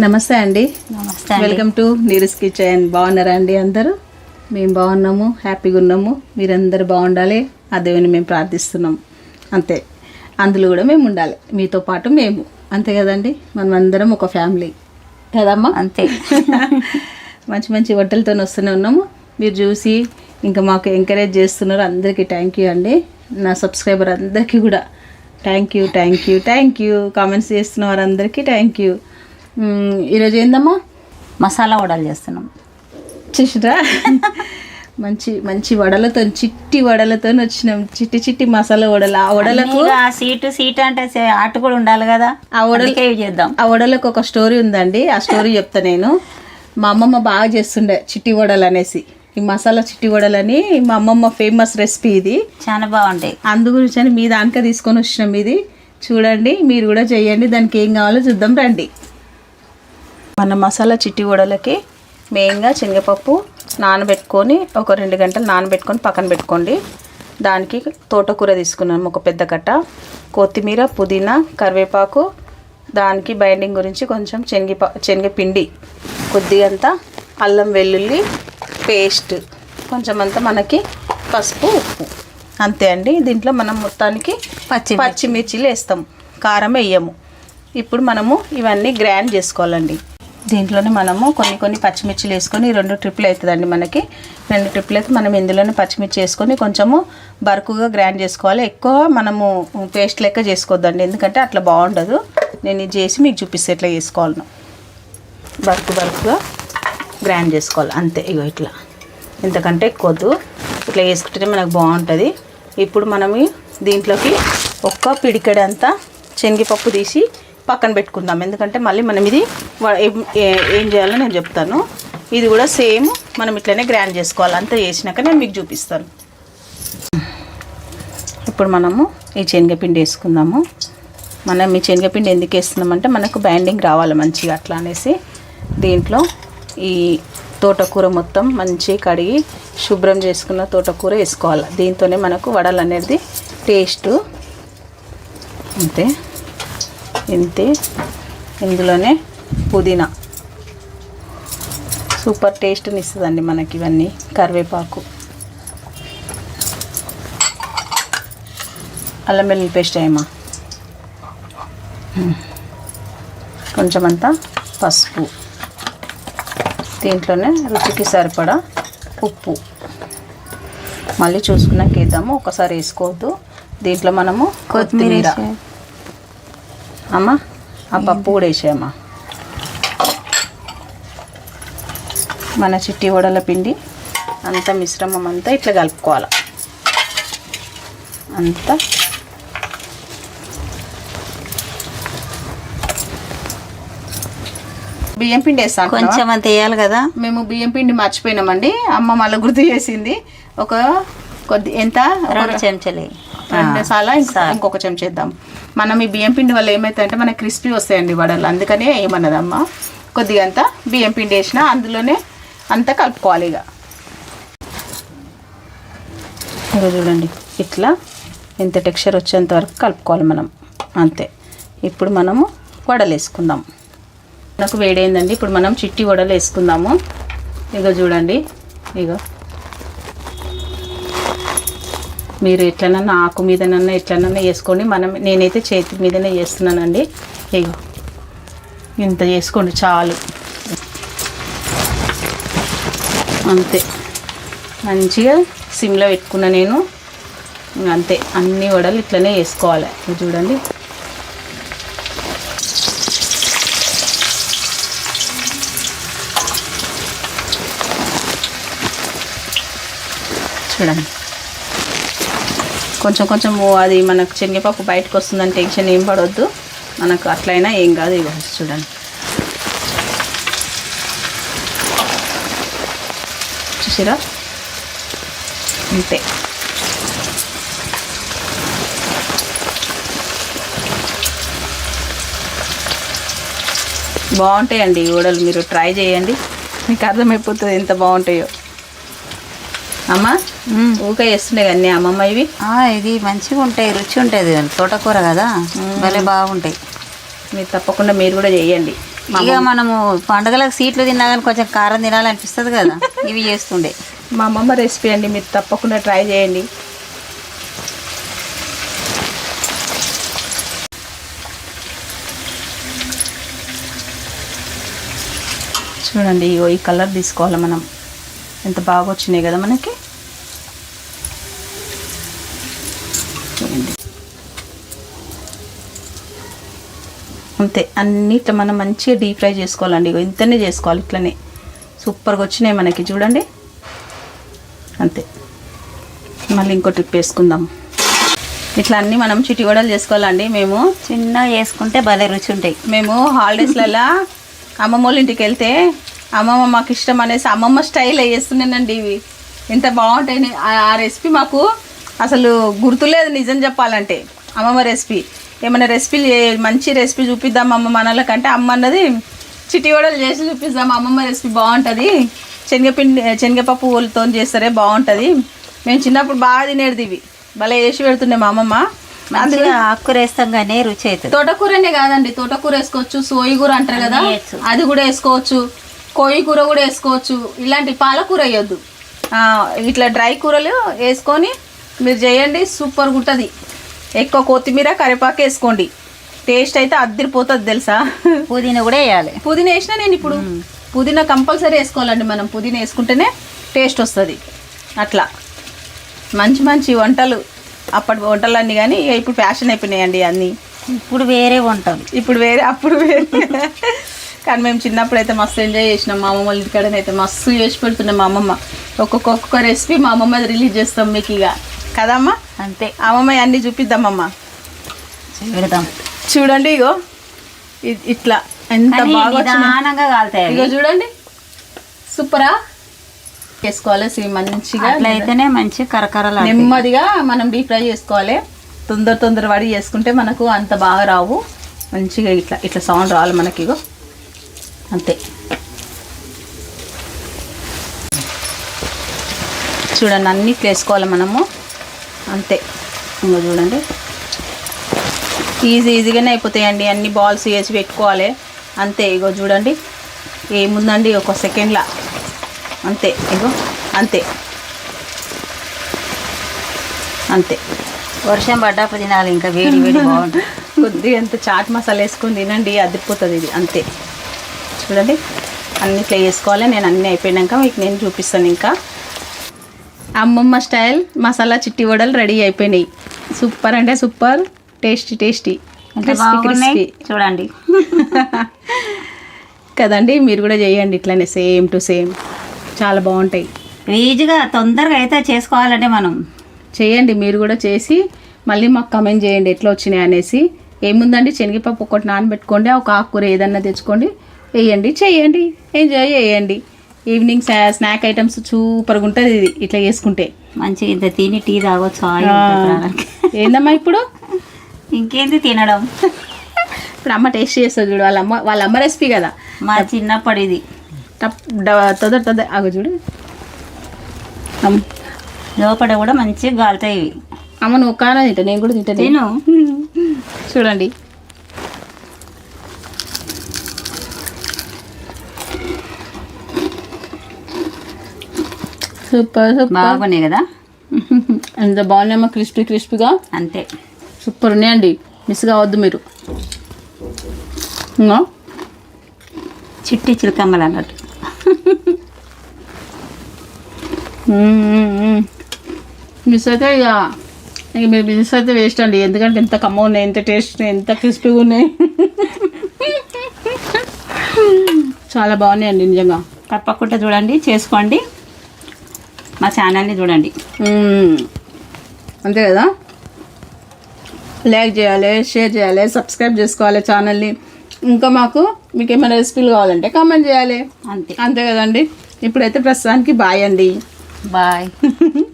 నమస్తే అండి. నమస్తే. వెల్కమ్ టు నీరస్ కిచెన్ బాగున్నారా అండి అందరూ? మేము బాగున్నాము హ్యాపీగా ఉన్నాము. మీరందరూ బాగుండాలి ఆ దేవుని మేము ప్రార్థిస్తున్నాం. అంతే. అందులో కూడా మేము ఉండాలి. మీతో పాటు మేము. అంతే కదండి? మనం అందరం ఒక ఫ్యామిలీ. కదమ్మా? అంతే. మంచి మంచి వంటలతో వస్తూనే ఉన్నాము. మీరు చూసి ఇంకా మాకు ఎంకరేజ్ చేస్తున్నారు. అందరికీ థ్యాంక్ యూ అండి. నా సబ్స్క్రైబర్ అందరికీ కూడా thank you thank you thank you comments చేస్తున్న వారందరికీ థ్యాంక్ యూ ఈరోజు ఏందమ్మా? మసాలా వడలు చేస్తున్నాం. చూసిరా? మంచి మంచి వడలతో చిట్టి వడలతో వచ్చినాం. చిట్టి చిట్టి మసాలా వడలు. ఆ వడలకు ఆ సీటు సీట్ అంటే అటు కూడా ఉండాలి కదా? ఆ వడలు అందుకే ఇవి చేద్దాం. ఆ వడలకు ఒక స్టోరీ ఉందండి. ఆ స్టోరీ చెప్తా నేను. మా అమ్మమ్మ బాగా చేస్తుండే చిట్టి వడలు అనేసి. ఈ మసాలా చిట్టి వడలని మా అమ్మమ్మ ఫేమస్ రెసిపీ ఇది. చాలా బాగుంటాయి అందు గురించి అని మీ దానికే తీసుకొని వచ్చినాం ఇది. చూడండి మీరు కూడా చేయండి. దానికి ఏం కావాలో చూద్దాం రండి. మన మసాలా చిట్టి వడలకి మెయిన్గా శనగపప్పు నానబెట్టుకొని ఒక రెండు గంటలు నానబెట్టుకొని పక్కన పెట్టుకోండి. దానికి తోటకూర తీసుకున్నాము ఒక పెద్ద కట్ట. కొత్తిమీర పుదీనా కరివేపాకు దానికి బైండింగ్ గురించి కొంచెం శనగ శనగపిండి కొద్దిగంత అల్లం వెల్లుల్లి పేస్ట్ కొంచెం అంతా మనకి పసుపు ఉప్పు. అంతే అండి. దీంట్లో మనం మొత్తానికి పచ్చి పచ్చిమిర్చిలు వేస్తాం. కారం వేయము. ఇప్పుడు మనము ఇవన్నీ గ్రైండ్ చేసుకోవాలండి. దీంట్లోనే మనము కొన్ని కొన్ని పచ్చిమిర్చిలు వేసుకొని రెండు ట్రిప్లు అవుతుందండి మనకి. రెండు ట్రిప్లు అయితే మనం ఇందులోనే పచ్చిమిర్చి వేసుకొని కొంచెము బరుకుగా గ్రైండ్ చేసుకోవాలి. ఎక్కువ మనము పేస్ట్ లెక్క చేసుకోవద్దండి. ఎందుకంటే అట్లా బాగుండదు. నేను ఇది చేసి మీకు చూపిస్తే ఎట్లా చేసుకోవాలను. బరుకు బరుకుగా గ్రైండ్ చేసుకోవాలి. అంతే. ఇగో ఇట్లా. ఇంతకంటే ఎక్కువద్దు. ఇట్లా వేసుకుంటేనే మనకు బాగుంటుంది. ఇప్పుడు మనము దీంట్లోకి ఒక్క పిడికెడంతా శనగపప్పు తీసి పక్కన పెట్టుకుందాం. ఎందుకంటే మళ్ళీ మనం ఇది ఏం- ఏం చేయాలో నేను చెప్తాను. ఇది కూడా సేమ్ మనం ఇట్లనే గ్రైండ్ చేసుకోవాలి. అంతా చేసినాక నేను మీకు చూపిస్తాను. ఇప్పుడు మనము ఈ శనగపిండి వేసుకుందాము. మనం ఈ శనగపిండి ఎందుకు వేస్తున్నామంటే మనకు బైండింగ్ రావాలి మంచిగా అట్లా అనేసి. దీంట్లో ఈ తోటకూర మొత్తం మంచి కడిగి శుభ్రం చేసుకున్న తోటకూర వేసుకోవాలి. దీంతోనే మనకు వడలు అనేది టేస్ట్. అంతే. ఇంతే ఇందులోనే పుదీనా. సూపర్ టేస్ట్ని ఇస్తుందండి మనకి ఇవన్నీ కరివేపాకు. అల్లం వెల్లుల్లి పేస్ట్ అయ్యమా కొంచెం అంతా పసుపు. దీంట్లోనే రుచికి సరిపడా ఉప్పు. మళ్ళీ చూసుకున్నాక వేద్దాము. ఒకసారి వేసుకోవద్దు. దీంట్లో మనము కొత్తిమీర. అమ్మా ఆ పప్పు కూడా వేసేయమ్మా. మన చిట్టి వడల పిండి అంత మిశ్రమం అంతా ఇట్లా కలుపుకోవాలి. అంతా. బియ్యం పిండి వేస్తాను కొంచెం అంత వేయాలి కదా. మేము బియ్యం పిండి మర్చిపోయినామండి. అమ్మ మళ్ళీ గుర్తు చేసింది. ఒక కొద్ది ఎంత? రెండు చెంచాలు రెండు సార్లు ఇంకొక ఇంకొక చెంచా చేద్దాం. మనం ఈ బియ్యం పిండి వల్ల ఏమవుతాయంటే మనకి క్రిస్పీ వస్తాయండి వడలు. అందుకనే ఏమన్నది అమ్మ కొద్దిగా అంత బియ్యం పిండి వేసిన అందులోనే అంతా కలుపుకోవాలి ఇక. ఇక చూడండి ఇట్లా ఇంత టెక్స్చర్ వచ్చేంత వరకు కలుపుకోవాలి మనం. అంతే. ఇప్పుడు మనము వడలు వేసుకుందాం. మనకు వేడైందండి ఇప్పుడు మనం చిట్టి వడలు వేసుకుందాము. ఇగో చూడండి ఇగో. మీరు ఎట్లనన్నా ఆకు మీదనన్నా ఎట్లనన్నా వేసుకోండి మనం నేనైతే చేతి మీదనే చేస్తున్నానండి ఇగో ఇంత చేసుకోండి చాలు. అంతే. మంచిగా సిమ్లో పెట్టుకున్న నేను. అంతే. అన్ని వడలు ఇట్లనే వేసుకోవాలి. చూడండి. చూడండి. కొంచెం కొంచెం అది మనకు శనగపప్పు బయటకు వస్తుందని టెన్షన్ ఏం పడవద్దు మనకు అట్లయినా ఏం కాదు ఇవి చూడండి. చూసిరా? అంతే. బాగుంటాయండి ఈ వడలు మీరు ట్రై చేయండి. మీకు అర్థమైపోతుంది ఎంత బాగుంటాయో. అమ్మ? ఊకే వేస్తుండే కానీ అమ్మమ్మ ఇవి? ఇది మంచిగా ఉంటాయి రుచి ఉంటుంది తోటకూర కదా. భలే బాగుంటాయి. మీరు తప్పకుండా మీరు కూడా చేయండి. ఇక మనము పండుగలకు సీట్లు తిన్నా కానీ కొంచెం కారం తినాలనిపిస్తుంది కదా ఇవి చేస్తుండే. మా అమ్మమ్మ రెసిపీ అండి మీరు తప్పకుండా ట్రై చేయండి. చూడండి ఈ కలర్ తీసుకోవాలి మనం. ఎంత బాగా వచ్చినాయి కదా మనకి? చూడండి. అంతే అన్ని ఇట్లా మనం మంచిగా డీప్ ఫ్రై చేసుకోవాలండి. ఇగో ఇంతనే చేసుకోవాలి ఇట్లనే. సూపర్గా వచ్చినాయి మనకి చూడండి. అంతే. మళ్ళీ ఇంకో ట్రిప్ వేసుకుందాం. ఇట్లా అన్నీ మనం చిటిగొడలు చేసుకోవాలండి. మేము చిన్నగా వేసుకుంటే భలే రుచి ఉంటాయి. మేము హాలిడేస్లలో అమ్మమ్మ వాళ్ళ ఇంటికి వెళ్తే అమ్మమ్మ మాకు ఇష్టం అనేసి అమ్మమ్మ స్టైల్ వేస్తున్నానండి ఇవి. ఎంత బాగుంటాయి. ఆ- రెసిపీ మాకు అసలు గుర్తులేదు నిజం చెప్పాలంటే. అమ్మమ్మ రెసిపీ ఏమైనా రెసిపీలు మంచి రెసిపీ చూపిద్దాం అమ్మ మనలకంటే. అమ్మ అన్నది చిటివడలు చేసి చూపిద్దాం. అమ్మమ్మ రెసిపీ బాగుంటుంది. శనగపిండి శనగపప్పులతో చేస్తారే బాగుంటుంది. మేము చిన్నప్పుడు బాగా తినేది ఇవి. భలే వేసి పెడుతుండే మా అమ్మమ్మ. మంచిగా ఆకుకూర వేస్తాం కానీ రుచి అవుతుంది. తోటకూరనే కాదండి. తోటకూర వేసుకోవచ్చు. సోయి కూర అంటారు కదా. అది కూడా వేసుకోవచ్చు. కోయి కూర కూడా వేసుకోవచ్చు. ఇలాంటి పాలకూర వేయొద్దు. ఇట్లా డ్రై కూరలు వేసుకొని మీరు చేయండి సూపర్గా ఉంటుంది ఎక్కువ కొత్తిమీర కరివేపాకు వేసుకోండి. టేస్ట్ అయితే అద్దరిపోతుంది తెలుసా? పుదీనా కూడా వేయాలి. పుదీనా వేసినా నేను ఇప్పుడు పుదీనా కంపల్సరీ వేసుకోవాలండి మనం. పుదీనా వేసుకుంటేనే టేస్ట్ వస్తుంది. అట్లా. మంచి మంచి వంటలు. అప్పటి వంటలన్నీ కానీ ఇప్పుడు ఫ్యాషన్ అయిపోయినాయండి అన్నీ. ఇప్పుడు వేరే వంటలు. ఇప్పుడు వేరే అప్పుడు వేరే. కానీ మేము చిన్నప్పుడు అయితే మస్తు ఎంజాయ్ చేసినాం. మా అమ్మమ్మ వాళ్ళ ఇంటికాడనైతే మస్తు చేసి పెడుతున్నాం మా అమ్మమ్మ. ఒక్కొక్క ఒక్కొక్క రెసిపీ మా అమ్మమ్మ రిలీజ్ చేస్తాం మీకు ఇక. కదమ్మా? అంతే. అమ్మమ్మ అన్నీ చూపిద్దామమ్మ. పెడతాం చూడండి ఇగో. ఇట్లా. ఎంత బాగా కాలుతాయి. ఇగో చూడండి. సూపరా? చేసుకోవాలి సి- మంచిగా అయితేనే మంచి కరకరలు నెమ్మదిగా మనం డీప్ ఫ్రై చేసుకోవాలి. తొందర తొందర పడి చేసుకుంటే మనకు అంత బాగా రావు. మంచిగా ఇట్లా ఇట్లా సౌండ్ రావాలి మనకి ఇగో. అంతే. చూడండి అన్నీ వేసుకోవాలి మనము. అంతే. ఇంకో చూడండి. ఈజీ ఈజీగానే అయిపోతాయండి. అన్ని బాల్స్ వేసి పెట్టుకోవాలి. అంతే ఇగో చూడండి. ఏముందండి? ఒక సెకండ్లా అంతే ఇగో. అంతే. అంతే. వర్షం పడ్డప్పుడు తినాలి ఇంకా వేడి వేడి బాగుంటుంది. కొద్దిగా ఎంత చాట్ మసాలా వేసుకొని తినండి అదిరిపోతుంది ఇది. అంతే. చూడండి. అన్ని ఇట్లా వేసుకోవాలి. నేను అన్నీ అయిపోయినాక మీకు నేను చూపిస్తాను ఇంకా. అమ్మమ్మ స్టైల్ మసాలా చిట్టి వడలు రెడీ అయిపోయినాయి. సూపర్ అంటే సూపర్. Tasty tasty. బాగున్నాయి? చూడండి. కదండి మీరు కూడా చేయండి ఇట్లానే. Same to same. చాలా బాగుంటాయి. ఈజీగా తొందరగా అయితే చేసుకోవాలంటే మనం. చేయండి మీరు కూడా చేసి మళ్ళీ మాకు కమెంట్ చేయండి ఎట్లా వచ్చినాయి అనేసి. ఏముందండి? శనగపప్పు ఒకటి నానబెట్టుకోండి ఒక ఆకుకూర ఏదన్నా తెచ్చుకోండి. వేయండి చేయండి ఎంజాయ్ చేయండి. ఈవినింగ్ స్నాక్ ఐటమ్స్ సూపర్గా ఉంటుంది ఇది ఇట్లా చేసుకుంటే. మంచిగా ఇంత తిని టీ తాగొచ్చు. ఏందమ్మా ఇప్పుడు? ఇంకేంది తినడం? ఇప్పుడు అమ్మ టేస్ట్ చేస్తుంది చూడు వాళ్ళ అమ్మ వాళ్ళ అమ్మ రెసిపీ కదా. మా చిన్నప్పుడు ఇది టప్ తొందర తొందర ఆగు చూడు. లోపల కూడా మంచిగా గాలుతాయి ఇవి. అమ్మ నువ్వు కానా తింటా నేను కూడా తింటాను తిను. చూడండి. సూపర్ సూపర్ బాగున్నాయి కదా? ఎంత బాగున్నాయమ్మా క్రిస్పీ క్రిస్పీగా? అంతే. సూపర్ ఉన్నాయండి మిస్ కావద్దు మీరు. చిట్టి చిలకమ్మలు అన్నట్టు. మిస్ అయితే ఇక ఇక మీరు మిస్ అయితే వేస్ట్ అండి. ఎందుకంటే ఎంత కమ్మ ఉన్నాయి ఎంత టేస్ట్ ఉన్నాయి ఎంత క్రిస్పీగా ఉన్నాయి. చాలా బాగున్నాయండి నిజంగా. తప్పకుండా చూడండి చేసుకోండి. మా ఛానల్ని చూడండి. అంతే కదా? లైక్ చేయాలి షేర్ చేయాలి సబ్స్క్రైబ్ చేసుకోవాలి ఛానల్ని. ఇంకా మాకు మీకు ఏమైనా రెసిపీలు కావాలంటే కామెంట్ చేయాలి. అంతే. అంతే కదండి? ఇప్పుడైతే ప్రస్తుతానికి బాయ్ అండి. బాయ్.